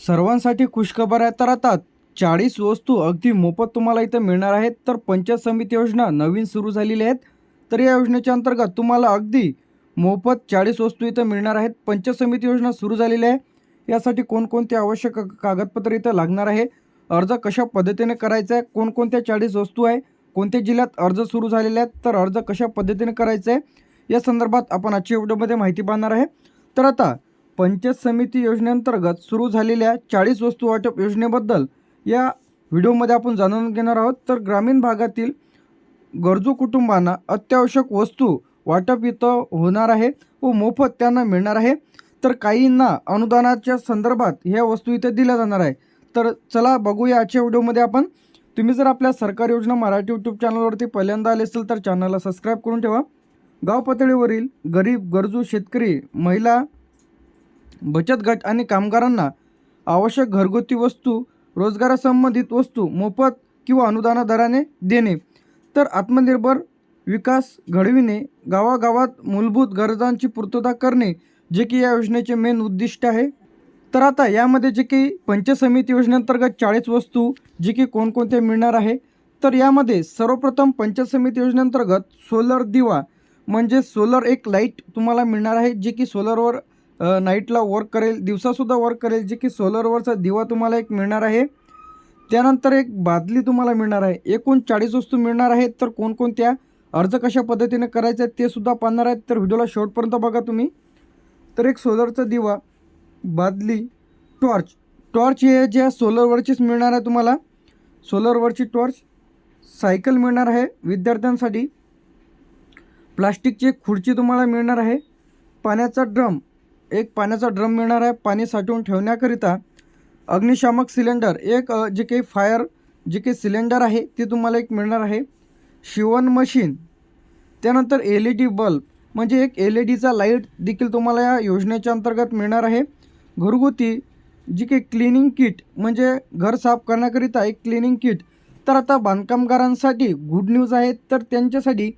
सर्वांसाठी खुशखबर आहे तर आता चाळीस वस्तू अगदी मोफत तुम्हाला इथं मिळणार आहेत. तर पंचायत समिती योजना नवीन सुरू झालेली आहेत. तर या योजनेच्या अंतर्गत तुम्हाला अगदी मोफत चाळीस वस्तू इथं मिळणार आहेत. पंचायत समिती योजना सुरू झालेली आहे. यासाठी कोणकोणते आवश्यक कागदपत्र इथं लागणार आहे? अर्ज कशा पद्धतीने करायचा आहे? कोणकोणत्या चाळीस वस्तू आहे? कोणत्या जिल्ह्यात अर्ज सुरू झालेले आहेत? तर अर्ज कशा पद्धतीने करायचा आहे? या संदर्भात आपण आजच्या व्हिडिओमध्ये माहिती पाहणार आहे. तर आता पंचायत समिती योजनेअंतर्गत सुरू झालेल्या चाळीस वस्तू वाटप योजनेबद्दल या व्हिडिओमध्ये आपण जाणून घेणार आहोत. तर ग्रामीण भागातील गरजू कुटुंबांना अत्यावश्यक वस्तू वाटप इथं होणार आहे व मोफत त्यांना मिळणार आहे. तर काहींना अनुदानाच्या संदर्भात ह्या वस्तू इथे दिल्या जाणार आहे. तर चला बघूया आजच्या व्हिडिओमध्ये आपण. तुम्ही जर आपल्या सरकारी योजना मराठी यूट्यूब चॅनलवरती पहिल्यांदा आले असेल तर चॅनलला सबस्क्राईब करून ठेवा. गाव पातळीवरील गरीब गरजू शेतकरी महिला बचत गट आणि कामगारांना आवश्यक घरगुती वस्तू रोजगारासंबंधित वस्तू मोफत किंवा अनुदाना दराने देणे. तर आत्मनिर्भर विकास घडविणे गावागावात मूलभूत गरजांची पूर्तता करणे जे की या योजनेचे मेन उद्दिष्ट आहे. तर आता यामध्ये जे की पंचायत समिती योजनेअंतर्गत चाळीस वस्तू जे की कोणकोणत्या मिळणार आहे? तर यामध्ये सर्वप्रथम पंचायत समिती योजनेअंतर्गत सोलर दिवा म्हणजे सोलर एक लाइट तुम्हाला मिळणार आहे जे की सोलरवर नाईटला वर्क करेल दिवसासुद्धा वर्क करेल जे की सोलरवरचा दिवा तुम्हाला एक मिळणार आहे. त्यानंतर एक बादली तुम्हाला मिळणार आहे. एकूण चाळीस वस्तू मिळणार आहेत तर कोणकोणत्या? अर्ज कशा पद्धतीने करायचे आहेत ते सुद्धा पाहणार आहेत. तर व्हिडिओला शेवटपर्यंत बघा तुम्ही. तर एक सोलरचा दिवा बादली टॉर्च टॉर्च हे ज्या सोलरवरचीच मिळणार आहे तुम्हाला. सोलरवरची टॉर्च सायकल मिळणार आहे विद्यार्थ्यांसाठी. प्लास्टिकची खुर्ची तुम्हाला मिळणार आहे. पाण्याचा ड्रम एक पाण्याचा ड्रम मिळणार आहे पाणी साठवून ठेवण्याकरिता. अग्निशामक सिलेंडर एक जे काही फायर जे काही सिलेंडर आहे ते तुम्हाला एक मिळणार आहे. शिवण मशीन त्यानंतर एल ई डी बल्ब म्हणजे एक एल ई डीचा लाइट देखील तुम्हाला या योजनेच्या अंतर्गत मिळणार आहे. घरगुती जी काही क्लिनिंग किट म्हणजे घर साफ करण्याकरिता एक क्लिनिंग किट तर आता बांधकामगारांसाठी गुड न्यूज आहे तर त्यांच्यासाठी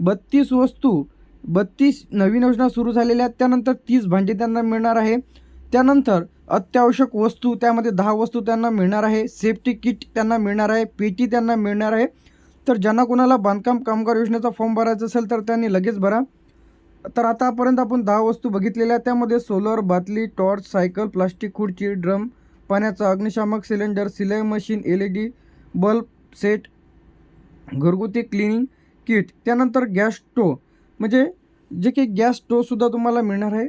बत्तीस वस्तू बत्तीस नवीन योजना सुरू झालेल्या आहेत त्यानंतर तीस भांडे त्यांना मिळणार आहे. त्यानंतर अत्यावश्यक वस्तू त्यामध्ये दहा वस्तू त्यांना मिळणार आहे. सेफ्टी किट त्यांना मिळणार आहे. पेटी त्यांना मिळणार आहे. तर ज्यांना कोणाला बांधकाम कामगार योजनेचा फॉर्म भरायचा असेल तर त्यांनी लगेच भरा. तर आतापर्यंत आपण दहा वस्तू बघितलेल्या त्यामध्ये सोलर बाटली टॉर्च सायकल प्लास्टिक खुर्ची ड्रम पाण्याचा अग्निशामक सिलेंडर सिलाई machine L E D bulb set घरगुती क्लिनिंग किट त्यानंतर गॅस स्टोव म्हणजे जे काही गॅस स्टोवसुद्धा तुम्हाला मिळणार आहे.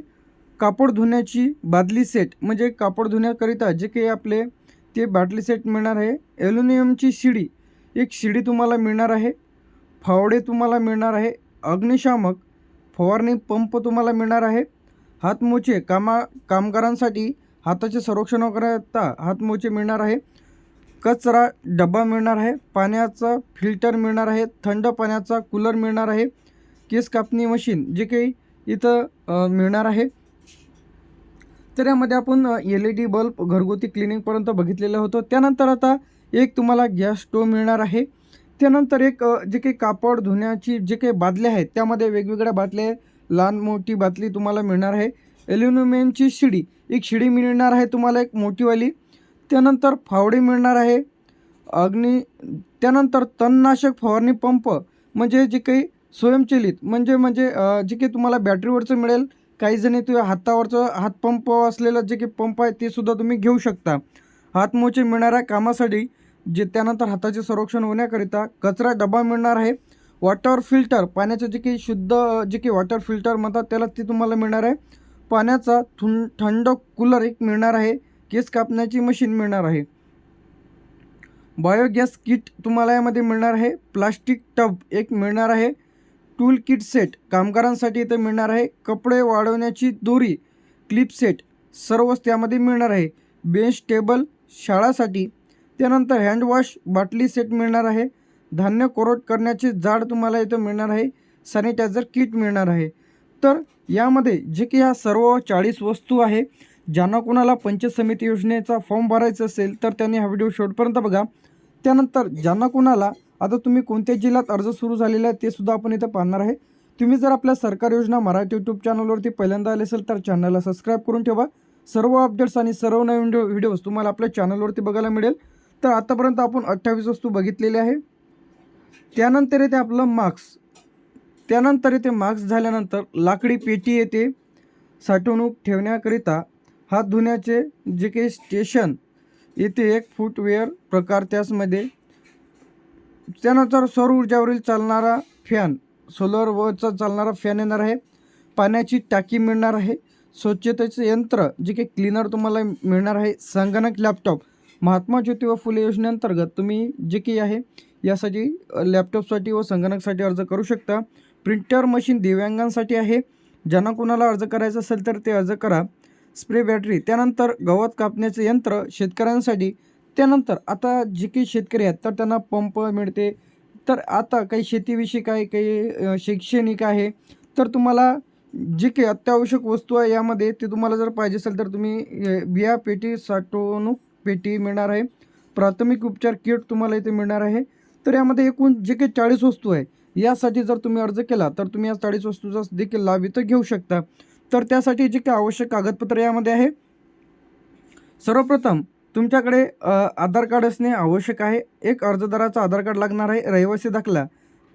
कापड धुण्याची बादली सेट म्हणजे कापड धुण्याकरिता जे काही आपले ते बाटली सेट मिळणार आहे. ॲल्युमिनियमची शिडी एक शिडी तुम्हाला मिळणार आहे. फावडे तुम्हाला मिळणार आहे. अग्निशामक फवारणी पंप तुम्हाला मिळणार आहे. हातमोचे कामा कामगारांसाठी हाताचे संरक्षण करता हातमोचे मिळणार आहे. कचरा डबा मिळणार आहे. पाण्याचा फिल्टर मिळणार आहे. थंड पाण्याचा कूलर मिळणार आहे. केस कापणी मशीन जे काही इथं मिळणार आहे. तर यामध्ये आपण एल ई डी बल्ब घरगुती क्लिनिंगपर्यंत बघितलेलं होतं. त्यानंतर आता एक तुम्हाला गॅस स्टोव मिळणार आहे. त्यानंतर एक जे काही कापड धुण्याची जे काही बादल्या आहेत त्यामध्ये वेगवेगळ्या बादल्या लहान मोठी बादली तुम्हाला मिळणार आहे. ॲल्युमिनियमची शिडी एक शिडी मिळणार आहे तुम्हाला एक मोठीवाली. त्यानंतर फावडे मिळणार आहे. अग्नी त्यानंतर तणनाशक फवारणी पंप म्हणजे जे काही स्वयंचलित. म्हणजे म्हणजे जे काही तुम्हाला बॅटरीवरचं मिळेल काही जणी तुम्ही हातावरचं हातपंप असलेलं जे काही पंप आहे ते सुद्धा तुम्ही घेऊ शकता. हातमोचे मिळणाऱ्या कामासाठी जे त्यानंतर हाताचे संरक्षण होण्याकरिता कचरा डबा मिळणार आहे. वॉटर फिल्टर पाण्याचं जे काही शुद्ध जे काही वॉटर फिल्टर म्हणतात त्याला ते तुम्हाला मिळणार आहे. पाण्याचा थुं थंड कूलर एक मिळणार आहे. केस कापण्याची मशीन मिळणार आहे. बायोगॅस किट तुम्हाला यामध्ये मिळणार आहे. प्लास्टिक टब एक मिळणार आहे. टूल किट सेट कामगारांसाठी इथं मिळणार आहे. कपडे वाढवण्याची दोरी क्लिप सेट सर्वच त्यामध्ये मिळणार आहे. बेंच टेबल शाळासाठी त्यानंतर हँडवॉश बाटली सेट मिळणार आहे. धान्य कोरड करण्याचे जाड तुम्हाला इथं मिळणार आहे. सॅनिटायझर किट मिळणार आहे. तर यामध्ये जे की ह्या सर्व चाळीस वस्तू आहे ज्यांना कोणाला पंचायत समिती योजनेचा फॉर्म भरायचा असेल तर त्यांनी हा व्हिडिओ शेवटपर्यंत बघा. त्यानंतर ज्यांना कोणाला आता तुम्ही कोणत्या जिल्ह्यात अर्ज सुरू झालेला आहे ते सुद्धा आपण इथं पाहणार आहे. तुम्ही जर आपल्या सरकार योजना मराठी यूट्यूब चॅनलवरती पहिल्यांदा आले असेल तर चॅनलला सबस्क्राईब करून ठेवा. सर्व अपडेट्स आणि सर्व नवीन व्हिडिओज तुम्हाला आपल्या चॅनलवरती बघायला मिळेल. तर आतापर्यंत आपण अठ्ठावीस वस्तू बघितलेल्या आहे. त्यानंतर येते आपलं मार्क्स त्यानंतर येते मार्क्स झाल्यानंतर लाकडी पेटी येते. साठवणूक ठेवण्याकरिता हात धुण्याचे जे काही स्टेशन येथे एक फुटवेअर प्रकार त्याचमध्ये. त्यानंतर सौर ऊर्जावरील चालणारा फॅन सोलरवरचा चालणारा फॅन येणार आहे. पाण्याची टाकी मिळणार आहे. स्वच्छतेचं यंत्र जे काही क्लीनर तुम्हाला मिळणार आहे. संगणक लॅपटॉप महात्मा ज्योतिबा फुले योजनेअंतर्गत तुम्ही जे काही आहे यासाठी लॅपटॉपसाठी व संगणकसाठी अर्ज करू शकता. प्रिंटर मशीन दिव्यांगांसाठी आहे. ज्यांना कोणाला अर्ज करायचा असेल तर ते अर्ज करा. स्प्रे बॅटरी त्यानंतर गवत कापण्याचे यंत्र शेतकऱ्यांसाठी त्यानंतर आता जे काही शेतकरी आहेत तर त्यांना पंप मिळते. तर आता काही शेतीविषयी काय काही शैक्षणिक आहे तर तुम्हाला जे काही अत्यावश्यक वस्तू आहे यामध्ये ते तुम्हाला जर पाहिजे असेल तर तुम्ही बिया पेटी साठवणूक पेटी मिळणार आहे. प्राथमिक उपचार किट तुम्हाला इथे मिळणार आहे. तर यामध्ये एकूण जे काही चाळीस वस्तू आहे यासाठी जर तुम्ही अर्ज केला तर तुम्ही या चाळीस वस्तूचा देखील लाभ इथं घेऊ शकता. तर त्यासाठी जे काही आवश्यक कागदपत्र यामध्ये आहे. सर्वप्रथम तुमच्याकडे आधार कार्ड असणे आवश्यक आहे. एक अर्जदाराचा आधार कार्ड लागणार आहे रहिवासी दाखला.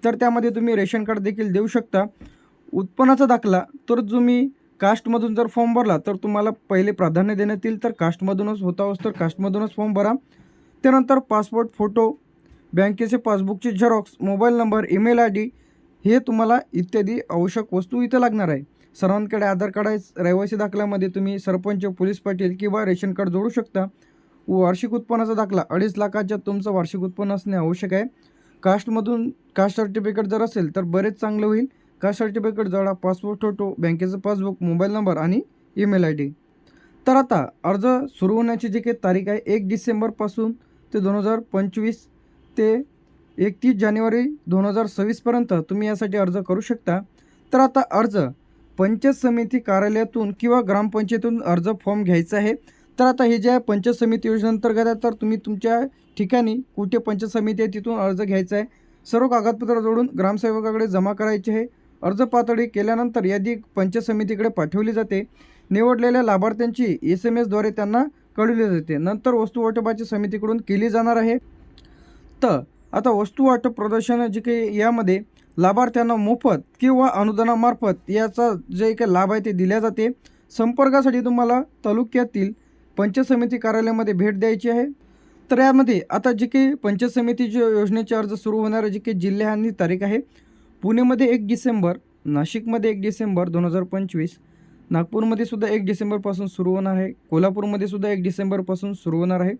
तर त्यामध्ये तुम्ही रेशन कार्ड देखील देऊ शकता. उत्पन्नाचा दाखला तर तुम्ही कास्टमधून जर फॉर्म भरला तर तुम्हाला पहिले प्राधान्य देण्यात येईल. तर कास्टमधूनच होता तर कास्टमधूनच फॉर्म भरा. त्यानंतर पासपोर्ट फोटो बँकेचे पासबुकचे xerox mobile number email I D हे तुम्हाला इत्यादी आवश्यक वस्तू इथं लागणार आहे. सर्वांकडे आधार कार्ड आहे. रहिवासी दाखल्यामध्ये तुम्ही सरपंच पोलीस पाटील किंवा रेशन कार्ड जोडू शकता. वार्षिक उत्पन्नाचा दाखला. अडीच लाखाच्या तुमचं वार्षिक उत्पन्न असणे आवश्यक आहे. कास्टमधून कास्ट सर्टिफिकेट जर असेल तर बरेच चांगलं होईल. कास्ट सर्टिफिकेट जोडा पासपोर्ट फोटो बँकेचं पासबुक मोबाईल नंबर आणि ईमेल आय डी. तर आता अर्ज सुरू होण्याची जी काही तारीख आहे एक डिसेंबरपासून ते दोन हजार पंचवीस ते एकतीस जानेवारी दोन हजार सव्वीसपर्यंत तुम्ही यासाठी अर्ज करू शकता. तर आता अर्ज पंचायत समिती कार्यालयातून किंवा ग्रामपंचायतीतून अर्ज फॉर्म घ्यायचा आहे. तर आता हे जे आहे पंचायत समिती योजनेअंतर्गत आहे तर तुम्ही तुमच्या ठिकाणी कुठे पंचायत समिती आहे तिथून अर्ज घ्यायचा आहे. सर्व कागदपत्र जोडून ग्रामसेवकाकडे जमा करायचे आहे. अर्ज पातळी केल्यानंतर यादी पंचायत समितीकडे पाठवली जाते. निवडलेल्या लाभार्थ्यांची एस एम एसद्वारे त्यांना कळवली जाते. नंतर वस्तू वाटपाची समितीकडून केली जाणार आहे. तर आता वस्तू वाटप प्रदर्शन जे काही यामध्ये लाभार्थ्यांना मोफत किंवा अनुदानामार्फत याचा जे काही लाभ आहे ते दिल्या जाते. संपर्कासाठी तुम्हाला तालुक्यातील पंचायत समिती कार्यालयामध्ये भेट द्यायची आहे. तर यामध्ये आता जे काही पंचायत समितीचे योजनेचे अर्ज सुरू होणारे जे काही जिल्हे आणि तारीख आहे. पुणेमध्ये एक डिसेंबर नाशिकमध्ये एक डिसेंबर दोन हजार पंचवीस नागपूरमध्ये सुद्धा एक डिसेंबरपासून सुरू होणार आहे. कोल्हापूरमध्ये सुद्धा एक डिसेंबरपासून सुरू होणार आहे.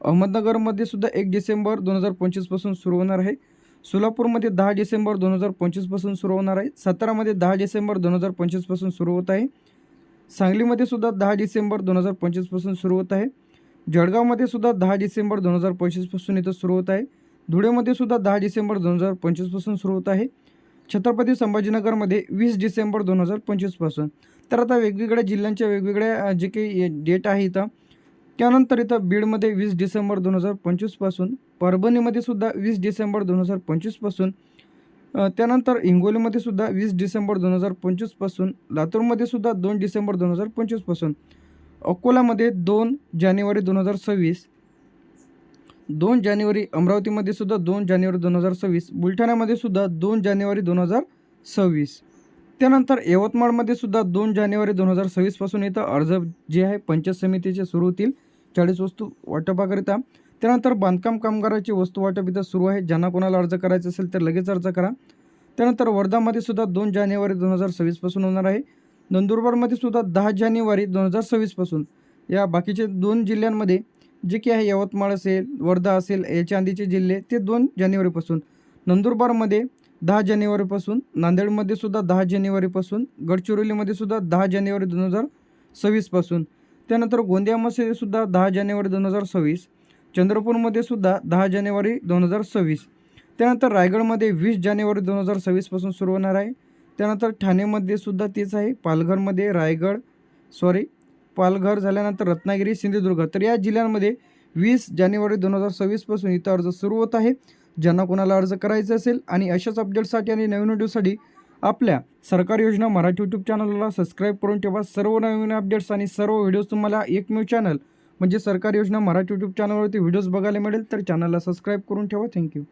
अहमदनगरमध्ये सुद्धा एक डिसेंबर दोन हजार पंचवीसपासून सुरू होणार आहे. सोलापूरमध्ये दहा डिसेंबर दोन हजार पंचवीसपासून सुरू होणार आहे. सातारामध्ये दहा डिसेंबर दोन हजार पंचवीसपासून सुरू होत आहे. सांगलीमध्ये सुद्धा दहा डिसेंबर दोन हजार पंचवीसपासून सुरू होत आहे. जळगावमध्ये सुद्धा दहा डिसेंबर दोन हजार पंचवीसपासून इथं सुरू होत आहे. धुळेमध्ये सुद्धा दहा डिसेंबर दोन हजार पंचवीसपासून सुरू होत आहे. छत्रपती संभाजीनगरमध्ये वीस डिसेंबर दोन हजार पंचवीसपासून तर आता वेगवेगळ्या जिल्ह्यांच्या वेगवेगळ्या जे काही डेट आहे इथं त्यानंतर इथं बीडमध्ये वीस डिसेंबर दोन हजार पंचवीसपासून परभणीमध्ये सुद्धा वीस डिसेंबर दोन हजार पंचवीसपासून त्यानंतर हिंगोलीमध्ये सुद्धा वीस डिसेंबर दोन हजार पंचवीसपासून लातूरमध्ये सुद्धा दोन डिसेंबर दोन हजार पंचवीसपासून अकोलामध्ये दोन जानेवारी दोन हजार सव्वीस दोन जानेवारी अमरावतीमध्ये सुद्धा दोन जानेवारी दोन हजार सव्वीस बुलढाण्यामध्ये सुद्धा दोन जानेवारी दोन हजार सव्वीस. त्यानंतर यवतमाळमध्ये सुद्धा दोन जानेवारी दोन हजार सव्वीसपासून इथं अर्ज जे आहे पंचायत समितीचे सुरू होतील चाळीस वस्तू वाटपाकरिता. त्यानंतर बांधकाम कामगाराची वस्तू वाटप इथं सुरू आहे. ज्यांना कोणाला अर्ज करायचा असेल तर लगेच अर्ज करा. त्यानंतर वर्धामध्ये सुद्धा दोन जानेवारी दोन हजार सव्वीसपासून होणार आहे. नंदुरबारमध्ये सुद्धा दहा जानेवारी दोन हजार सव्वीसपासून या बाकीचे दोन जिल्ह्यांमध्ये जे की आहे यवतमाळ असेल वर्धा असेल याच्या आधीचे जिल्हे ते दोन जानेवारीपासून नंदुरबारमध्ये दहा जानेवारीपासून नांदेडमध्ये सुद्धा दहा जानेवारीपासून गडचिरोलीमध्ये सुद्धा दहा जानेवारी दोन हजार सव्वीसपासून त्यानंतर गोंदियामध्ये सुद्धा दहा जानेवारी दोन हजार सव्वीस चंद्रपूरमध्ये सुद्धा दहा जानेवारी दोन हजार सव्वीस. त्यानंतर रायगडमध्ये वीस जानेवारी दोन हजार सव्वीसपासून सुरू होणार आहे. त्यानंतर ठाणेमध्ये सुद्धा तेच आहे. पालघरमध्ये रायगड सॉरी पालघर झाल्यानंतर रत्नागिरी सिंधुदुर्ग. तर या जिल्ह्यांमध्ये वीस जानेवारी दोन हजार सव्वीसपासून इथं अर्ज सुरू होत आहे. ज्यांना कोणाला अर्ज करायचा असेल आणि अशाच अपडेटसाठी आणि नवीन व्हिडिओसाठी आपल्या सरकारी योजना मराठी यूट्यूब चॅनलला सबस्क्राईब करून ठेवा. सर्व नवीन अपडेट्स आणि सर्व व्हिडिओज तुम्हाला एकमेव चॅनल म्हणजे सरकारी योजना मराठी यूट्यूब चॅनलवरती व्हिडिओज बघायला मिळेल तर चॅनलला सबस्क्राईब करून ठेवा. थँक्यू